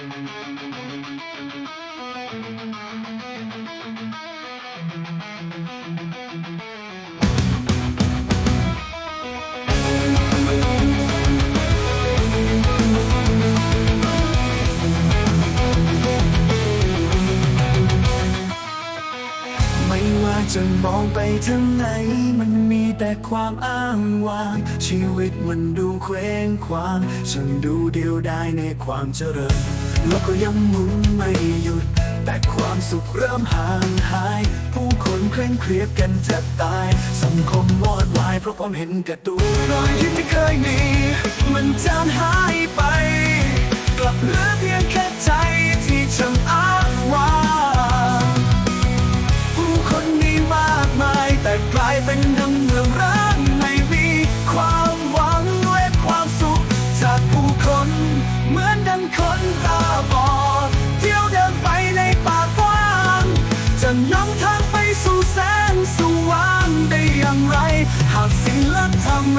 ไม่ว่าจะมองไปทางไหน มันมีแต่ความอ้างว้าง ชีวิตมันดูเคว้งคว้าง ฉันดูเดียวได้ในความเจริญ โลกก็ยังหมุนไม่หยุด แต่ความสุขเริ่มห่างหาย ผู้คนเคร่งเครียดกันจะตาย สังคมวอดวายเพราะความเห็นแก่ตัวรอยยิ้มที่เคยมี มันจางหายไป กลับเหลือเพียง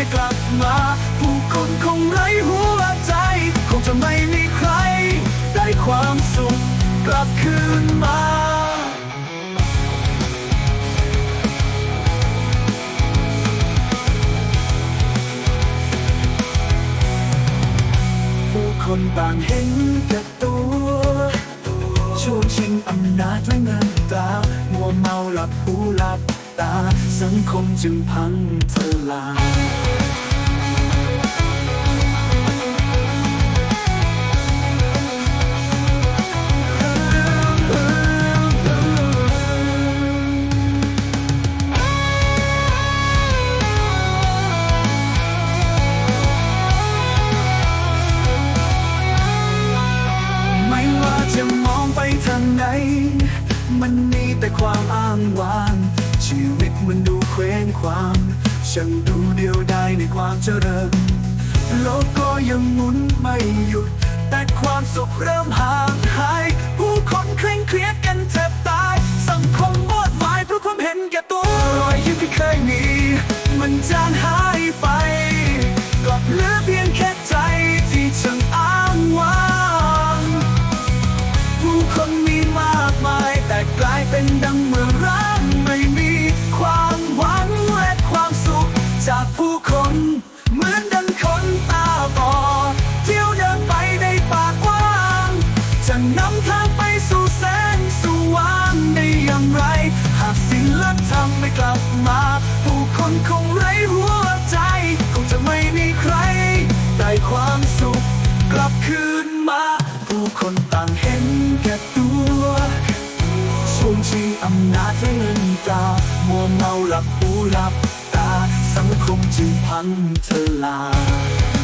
ไม่กลับมา ผู้คนคงไร้หัวใจ คงจะไม่มีใคร ได้ความสุขกลับคืนมาผู้คนต่างเห็นแก่ตัวช่วงชิงอำนาจและเงินตามัวเมาหลับหูหลับ ตา สังคมจึงพังทลายไม่ว่าจะมองไปทางไหน มันมีแต่ความอ้างว้าง ชีวิตมันดูเคว้งคว้างฉันดูเดียวได้ในความเจริญโลกก็ยังหมุนไม่หยุด แต่ความสุขเริ่มห่างหาย ผู้คนเคร่งเครียดกันแทบตาย สังคมวอดวายเพราะความเห็นแก่ตัวรอยยิ้มที่เคยมี มันจางหายไปกลับเหลือเพียงแค่ใจที่ช่างอ้างว้าง ผู้คนมีมากมายแต่กลายเป็นดัง แก่ตัวช่วงชิงอำนาจและเงินตามัวเมาหลับหูหลับตา สังคมจึงพังทลาย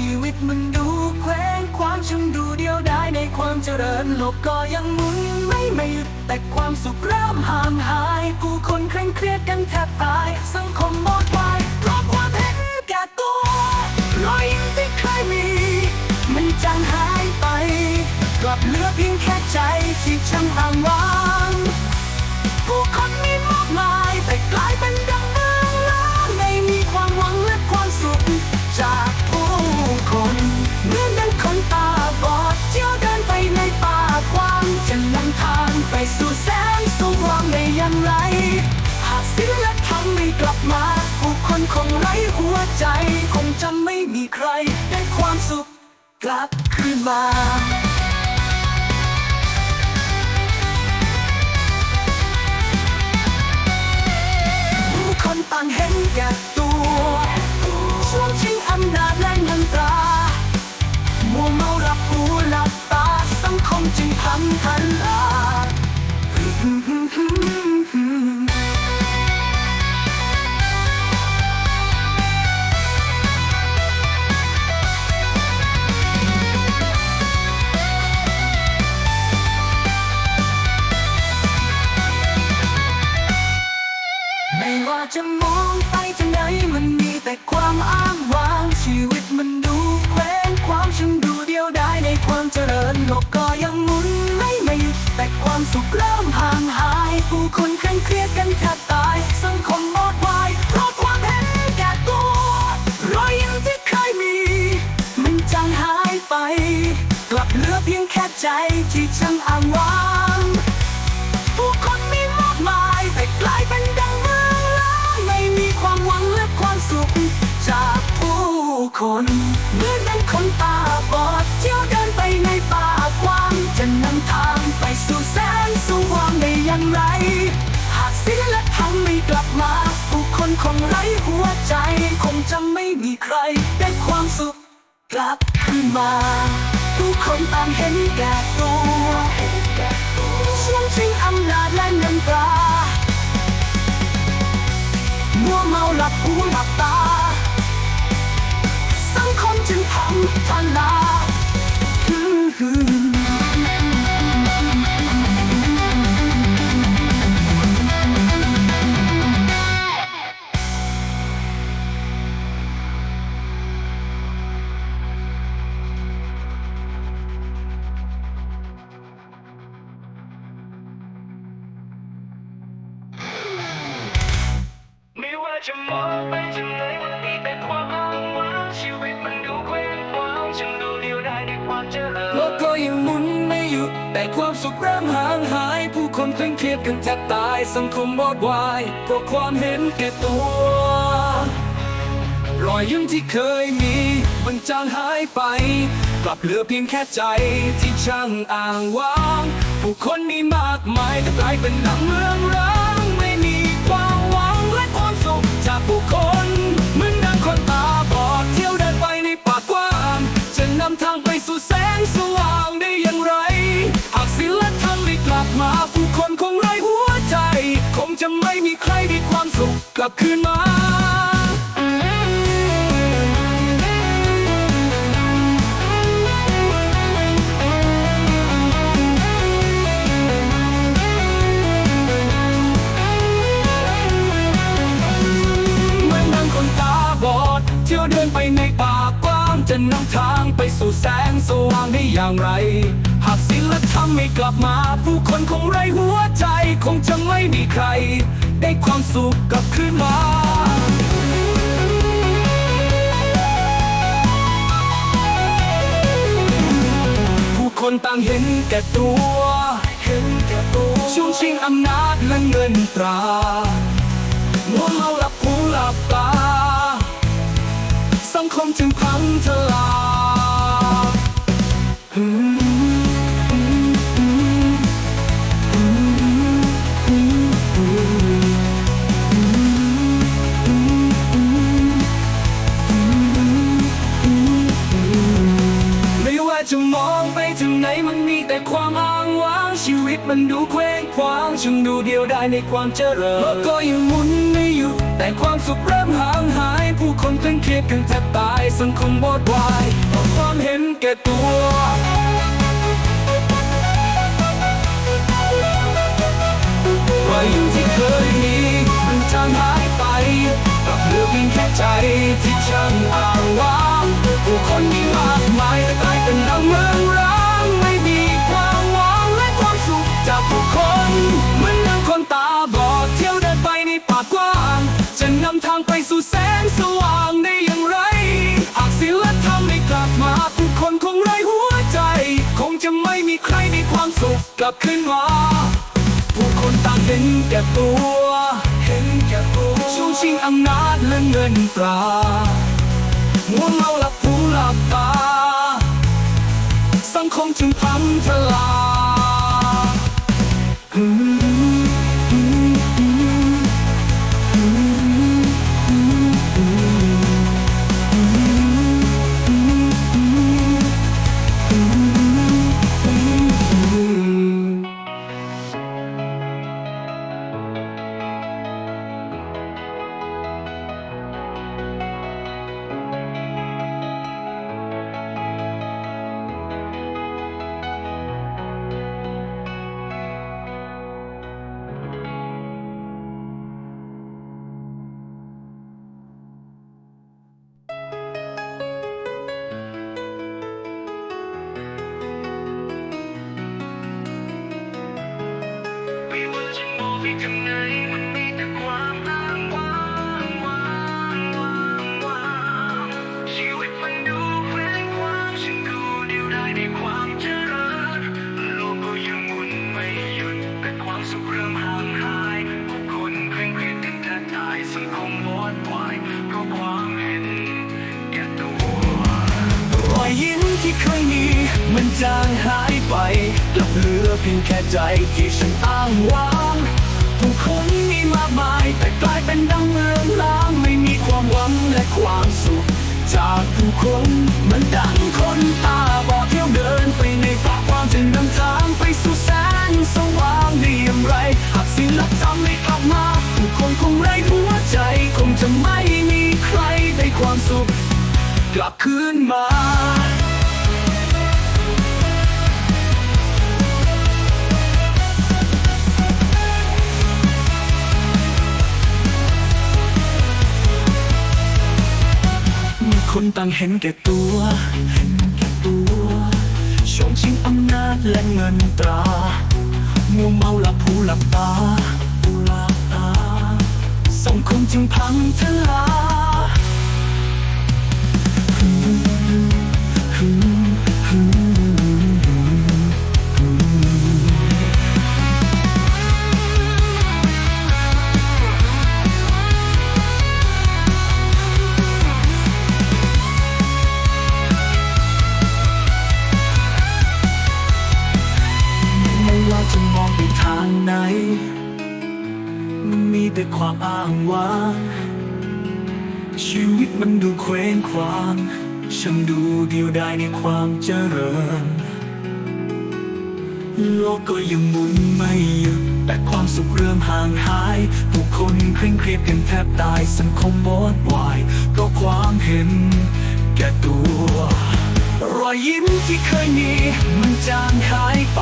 ชีวิตมันดูเคว้งคว้างฉันดูเดียวได้ในความเจริญโลกก็ยังหมุนไม่ไม่หยุดแต่ความสุขเริ่มห่างหาย ผู้คนเคร่งเครียดกันแทบตาย สังคมหมดไปเพราะความเห็นแก่ตัวรอยยิ้มที่เคยมี มันจางหายไป กลับเหลือเพียงแค่ใจที่ช่างอ้างว้างผู้คนมีมากมายแต่กลายเป็นดังเมืองร้างไม่มีความหวังและ ไรได้ความสุขกลับคืนมาผู้คนต่างเห็นแก่ตัวช่วงชิงอำนาจและเงินตรามัวเมาหลับหูหลับตาสังคมจึงพังทันา สุข จากผู้คนเหมือนดังคนตาบอดเที่ยวเดินไปในป่ากว้าง จะนำทางไปสู่แสงสว่างได้อย่างไร หากศีลธรรมไม่กลับมาผู้คนคงไร้หัวใจ คงจะไม่มีใครได้ความสุข กลับขึ้นมาผู้คนต่างเห็นแก่ตัวช่วงชิงอำนาจและเงินตรา มัวเมาหลับหูหลับตา สังคมจึงพังทลา เคร่งเครียดกันแทบตายสังคมวอดวายเพราะความเห็นแก่ตัว รอยยิ้มที่เคยมีมันจางหายไป กลับเหลือเพียงแค่ใจที่ช่างอ่างว้าง ผู้คนมีมากมายแต่กลายเป็นหนังเมืองร้าง ลับคืนมาเหมือนดังคนตาบอดเที่ยวเดินไปในป่ากว้างจะนำทางไปสู่แสงสว่างได้อย่างไร หากศีลธรรมไม่กลับมา ผู้คนคงไร้หัวใจคงจะไม่มีใคร ได้ความสุขกลับคืนมาผู้คนต่างเห็นแก่ตัวเห็นแก่ตัวช่วงชิงอำนาจและเงินตรามัวเมาหลับหูหลับตา สังคมจึงพังทลาย จะมองไปถึงไหนมันมีแต่ความอ้างว้างชีวิตมันดูเคว้งคว้างจึงดูเดียวได้ในความเจริญโลกก็ยังหมุนไม่หยุดแต่ความสุขเริ่มห่างหาย ผู้คนเคร่งเครียดกันแทบตายสังคมวอดวายเพราะความเห็นแก่ตัวรอยยิ้มที่เคยมีมันจางหาย พียงแค่ใจที่ช่างอ้างว้างผู้คนมีมากมายแต่กลายเป็นดังเมืองร้างไม่มีความหวังและความสุขจากผู้คนเหมือนดังคนตาบอดเที่ยวเดินไปในป่ากว้าง จะนำทางไปสู่แสงสว่างได้อย่างไรหากศีลธรรมไม่กลับมาผู้คนคงไร้หัวใจ คงจะไม่มีใครได้ความสุขกลับคืนมา ผู้คนต่างเห็นแก่ตัวเห็นแก่ตัว ชิงอำนาจและเงินตรามัวเมาหลับหูหลับตา สังคมจึงพังทลาย เป็นดังเมืองล้างไม่มีความหวังและความสุข จากผู้คนเหมันดังคนตาบอดเที่ยวเดินไปในป่าความจะนำทางไปสู่แสงสว่างได้อย่างไรหากสิ่งลับจำไม่กลับมาผู้คนคงไร้หัวใจคงจะไม่มีใครได้ความสุข กลับคืนมา คนต่างเห็นแก่ตัวเห็นแก่ตัวชงชิงอำนาจและเงินตรามัวเมาหลับหูหลับตาหูหลับตาสังคมจึงพังทลาย มันมีแต่ความอ้างว้างชีวิตมันดูเคว้งคว้างช่างดูเดียวดายในความเจริญ โลกก็ยังหมุนไม่หยุดแต่ความสุขเริ่มห่างหาย ผู้คนเคร่งเครียดกันแทบตายสังคมวอดวายเพราะความเห็นแก่ตัว รอยยิ้มที่เคยมี มันจางหายไป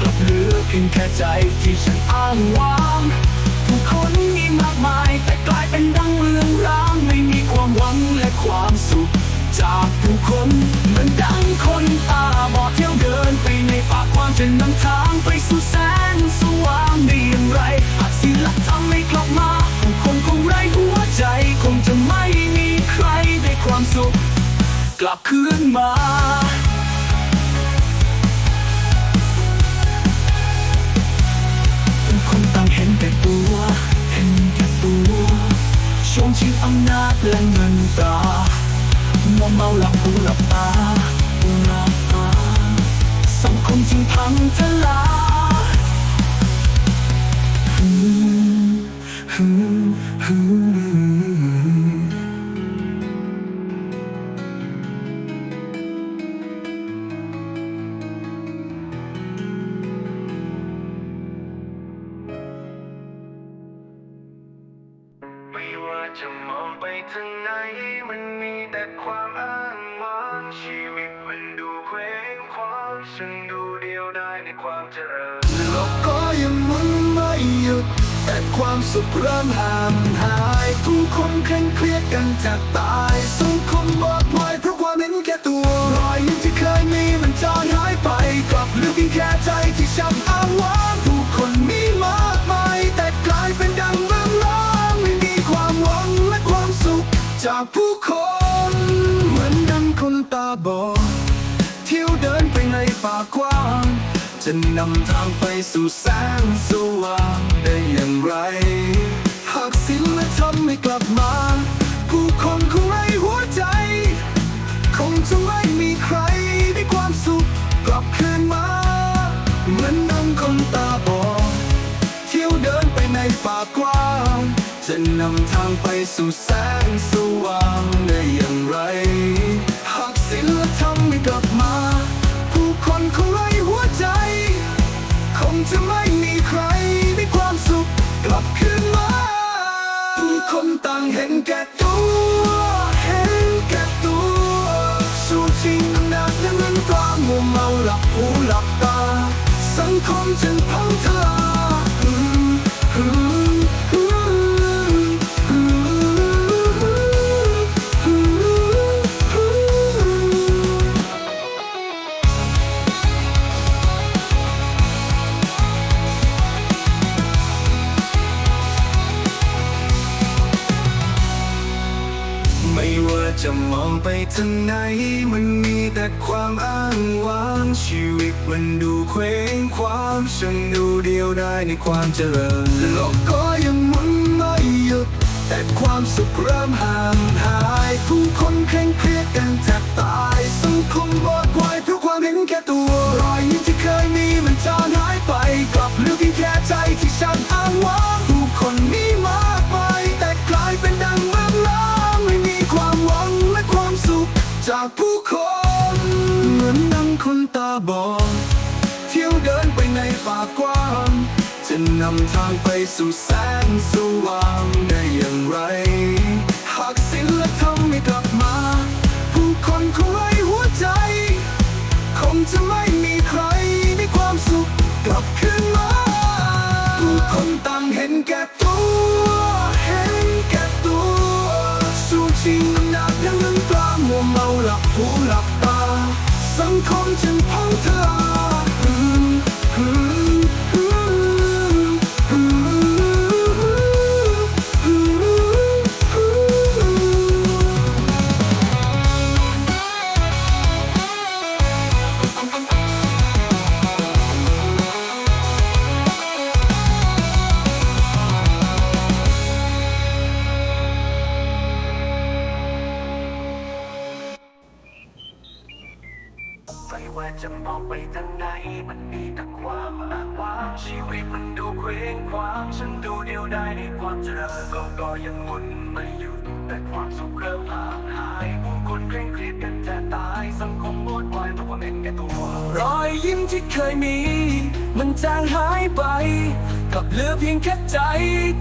กลับเหลือเพียงแค่ใจที่ฉันอ้างว้างผู้คนมีมากมาย แต่กลายเป็นดังเมืองร้าง ไม่มีความหวังและความสุข จากผู้คนเหมือนดังคนตาบอดเที่ยวเดินไปในป่าความจะนำทางไปสู่แสงสว่างได้อย่างไรหากสิลับทำไม่กลับมา ผู้คนคงไร้หัวใจ คงจะไม่มีใครได้ความสุข กลับคืนมาทุกคนต่างเห็นแต่ตัว เห็นแก่ตัวช่วงชิงอำนาจและเงินตรามัวเมาหลับหูหลับตาหลับตาสังคมจึงพังทลายฮึม ความเจริญโลกก็ยังหมุนไม่หยุดแต่ความสุขเริ่มห่างหาย ผู้คนเคร่งเครียดกันแทบตายสังคมบอดวายเพราะความเห็นแก่ตัวรอยยิ้มที่เคยมีมันจางหายไปกลับเหลือเพียงแค่ใจที่ช้ำอ้างว้างผู้คนมีมากมายแต่กลายเป็นดังเมืองร้างไม่มีความหวังและความสุข จากผู้คนเหมือนดังคนตาบอดเที่ยวเดินไปในป่ากว้าง จะนำทางไปสู่แสงสว่างได้อย่างไร หากศีลธรรมไม่กลับมา ผู้คนคงไร้หัวใจ คงจะไม่มีใครได้ความสุขกลับคืนมา เหมือนนังคนตาบอดเที่ยวเดินไปในป่ากว้าง จะนำทางไปสู่แสงสว่างได้อย่างไร หากศีลธรรมไม่กลับมา จะไม่มีใครมีความสุขกลับคืนมาผู้คนต่างเห็นแก่ตัว เห็นแก่ตัวสู้ชิงอำนาจและเงินตรามัวเมาหลับหูหลับตา สังคมจึงพังทลาย องไปทางไหน มันมีแต่ความอ้างว้างชีวิตมันดูเคว้งควางฉันดูเดียวได้ในความเจริญโลกก็ยังหมุนไม่หยุด แต่ความสุขเริ่มห่างหาย ผู้คนเคร่งเครียดกันแทบตายสังคมบอดวายเพราะความเห็นแก่ตัวรอยยิ้มที่เคยมีมันจางหายไปกลับเหลือเพียงแค่ใจที่ฉันอ้างว้างผู้คนมี จากผู้คนเหมือนนังคนตาบอดเที่ยวเดินไปในป่ากว้างจะนำทางไปสู่แสงสว่างได้อย่างไร หากศิลธรรม เหลือเพียงแค่ใจ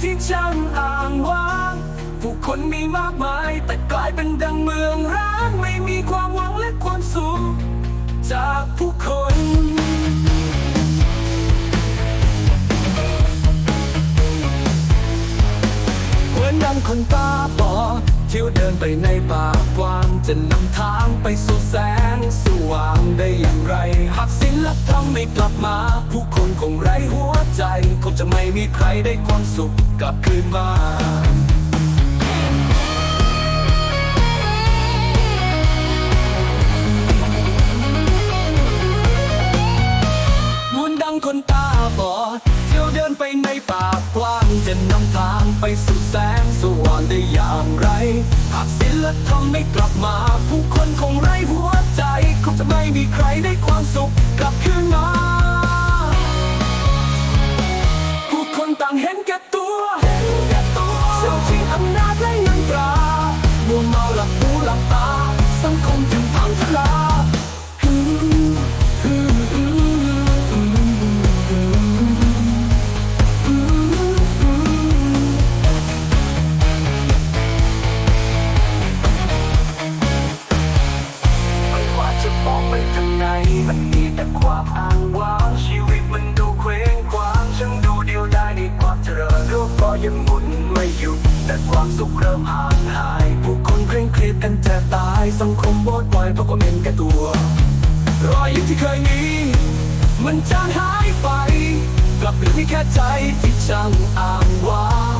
ที่ช่างอ่างว้างผู้คนมีมากมาย แต่กลายเป็นดังเมืองร้าง ไม่มีความหวังและความสุข ดเที่ยวเดินไปในป่ากว้างจะนำทางไปสู่แสงสว่างได้อย่างไร หากศิลธรรมไม่กลับมา ผู้คนคงไร้หัวใจ คงจะไม่มีใครได้ความสุขกลับคืนมามวนดังคนตาบอดเที่ยวเดินไปในป่า ไปสู่แสงสว่างได้อย่างไร หากศิลธรรมไม่กลับมา ผู้คนคงไร้หัวใจคงจะไม่มีใครได้ความสุขกลับคืนมา ผู้คนต่างเห็นแก่ สังคมวอดวายเพราะความเห็นแก่ตัว รอยยิ้มที่เคยมี มันจางหายไป กลับเหลือเพียงแค่ใจที่ช่างอ้างว้าง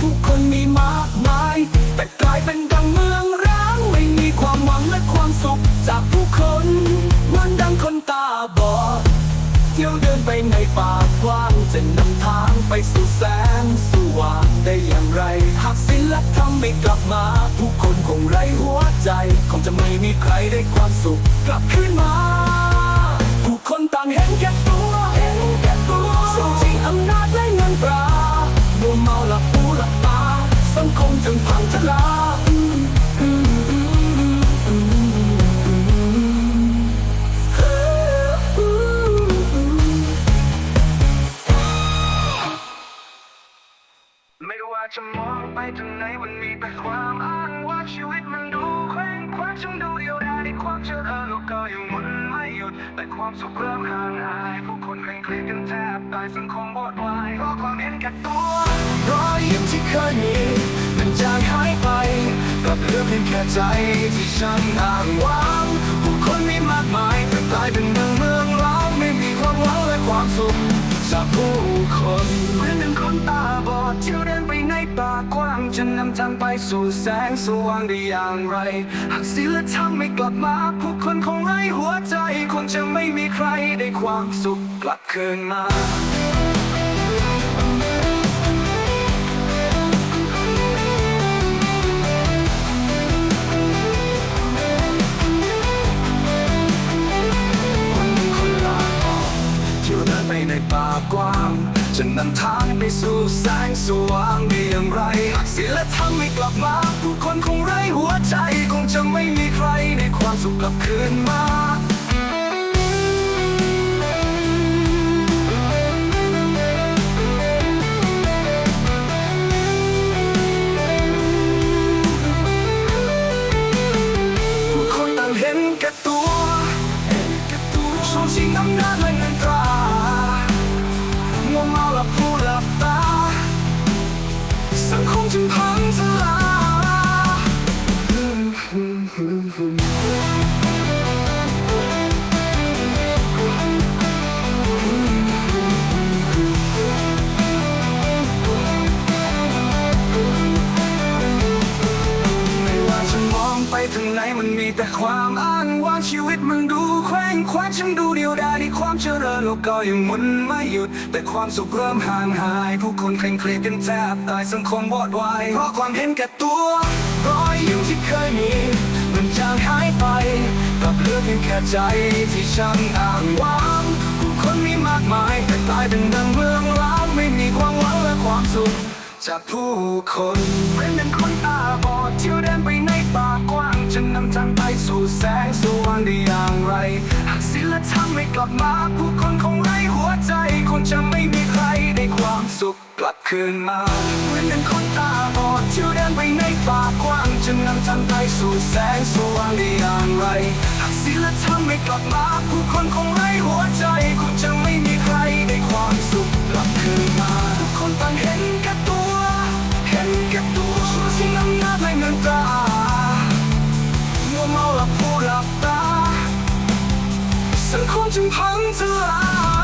ผู้คนมีมากมาย แต่กลายเป็นดังเมืองร้าง ไม่มีความหวังและความสุขจากผู้คน มันดังคนตาบอด เที่ยวเดินไปในป่ากว้างจะนำทางไปสู่แสงสว่างได้อย่างไร หากศิลธรรมไม่กลับมา ผู้คนคงไร้หัวใจ คงจะไม่มีใครได้ความสุขกลับคืนมา ผู้คนต่างเห็นแก่ตัวเห็นแก่ตัวสู้ชิงอำนาจและเงินตรา สว่างได้อย่างไร หากศีลธรรมไม่กลับมาผู้คนคงไร้หัวใจคงจะไม่มีใครได้ความสุขกลับคืนมาคนคนลาออกที่เดินไปในป่ากว้าง จะนำทางไปสู่แสงสว่างได้อย่างไรศีลธรรมไม่กลับมาผู้คนคงไร้หัวใจคงจะไม่มีใครได้ความสุขกลับคืนมาผู้คนต่างเห็นแก่ตัวช่วงชิงอำนาจและเงินตรา จึงพังทลายไม่ว่าจะมองไปทางไหนมันมีแต่ความอ้างว้าง ชีวิตมันดูแขว้งคว้างฉันดูเดียวดายในความเจริญโลกก็ยังหมุนไม่หยุด แต่ความสุขเริ่มห่างหาย ผู้คนเคร่งเครียดกันแทบตายสังคมวอดวายเพราะความเห็นแก่ตัว รอยยิ้มที่เคยมี มันจางหายไปกลับเหลือเพียงแค่ใจที่ช่างอ้างว้างผู้คนมีมากมายแต่ตายเป็นดังเมืองล้างไม่มีความหวังและความสุขจากผู้คนเหมือนเป็นคนตาบอดเที่ยวเดินไปในป่ากว้าง จะนำทางไปสู่แสงสว่างได้อย่างไร หากศีลธรรมไม่กลับมา ผู้คนคงไร้หัวใจคงจะไม่มีใครได้ความสุขกลับคืนมาเหมือนเป็นคนตาบอดที่เดินไปในป่ากว้างจะนำทางไปสู่แสงสว่างได้อย่างไร หากศีลธรรมไม่กลับมา ผู้คนคงไร้หัวใจคงจะไม่มีใครได้ความสุขกลับคืนมาทุกคนต่างเห็นแก่ตัว เห็นแก่ตัวช่วยสิ่งอำนาจและเงินตรา วเมาหลับผู้หลับตาสังคมจึงพังทลาย